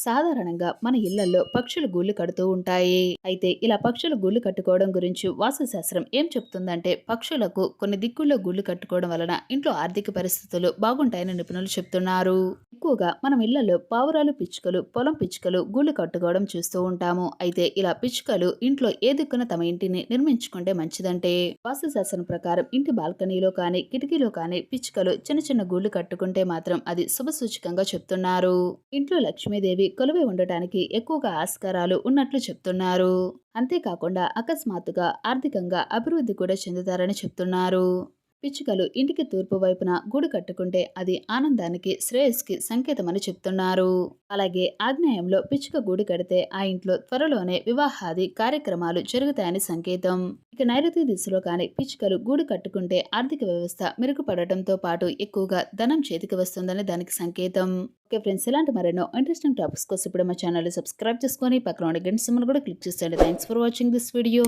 సాధారణంగా మన ఇళ్ళలో పక్షులు గూళ్ళు కడుతూ ఉంటాయి. అయితే ఇలా పక్షులు గూళ్ళు కట్టుకోవడం గురించి వాస్తుశాస్త్రం ఏం చెప్తుందంటే పక్షులకు కొన్ని దిక్కుల్లో గూళ్ళు కట్టుకోవడం వలన ఇంట్లో ఆర్థిక పరిస్థితులు బాగుంటాయని నిపుణులు చెప్తున్నారు. ఎక్కువగా మనం ఇళ్ళలో పావురాలు పిచ్చుకలు పొలం పిచ్చుకలు గూళ్ళు కట్టుకోవడం చూస్తూ ఉంటాము. అయితే ఇలా పిచ్చుకలు ఇంట్లో ఏ దిక్కున తమ ఇంటిని నిర్మించుకుంటే మంచిదంటే? వాస్తుశాస్త్రం ప్రకారం ఇంటి బాల్కనీలో కానీ కిటికీలో కానీ పిచ్చుకలు చిన్న చిన్న గూళ్ళు కట్టుకుంటే మాత్రం అది శుభసూచకంగా చెప్తున్నారు. ఇంట్లో లక్ష్మీదేవి కొలువై ఉండటానికి ఎక్కువగా ఆస్కారాలు ఉన్నట్లు చెప్తున్నారు. అంతేకాకుండా అకస్మాత్తుగా ఆర్థికంగా అభివృద్ధి కూడా చెందుతారని చెప్తున్నారు. పిచ్చుకలు ఇంటికి తూర్పు వైపున గూడు కట్టుకుంటే అది ఆనందానికి శ్రేయస్కి సంకేతమని చెప్తున్నారు. అలాగే ఆగ్నేయంలో పిచ్చుక గూడు కడితే ఆ ఇంట్లో త్వరలోనే వివాహాది కార్యక్రమాలు జరుగుతాయని సంకేతం. ఇక నైరుతి దిశలో కానీ పిచ్చుకలు గూడు కట్టుకుంటే ఆర్థిక వ్యవస్థ మెరుగుపడటంతో పాటు ఎక్కువగా ధనం చేతికి వస్తుందని దానికి సంకేతం. ఓకే ఫ్రెండ్స్ ఇలాంటి మరెన్నో ఇంట్రెస్టింగ్ టాపిక్స్ కోసం ఇప్పుడు మా ఛానల్ సబ్స్క్రైబ్ చేసుకొని పక్కన ఉన్న గంట సింబల్ కూడా క్లిక్ చేసేయండి. Thanks for watching this video.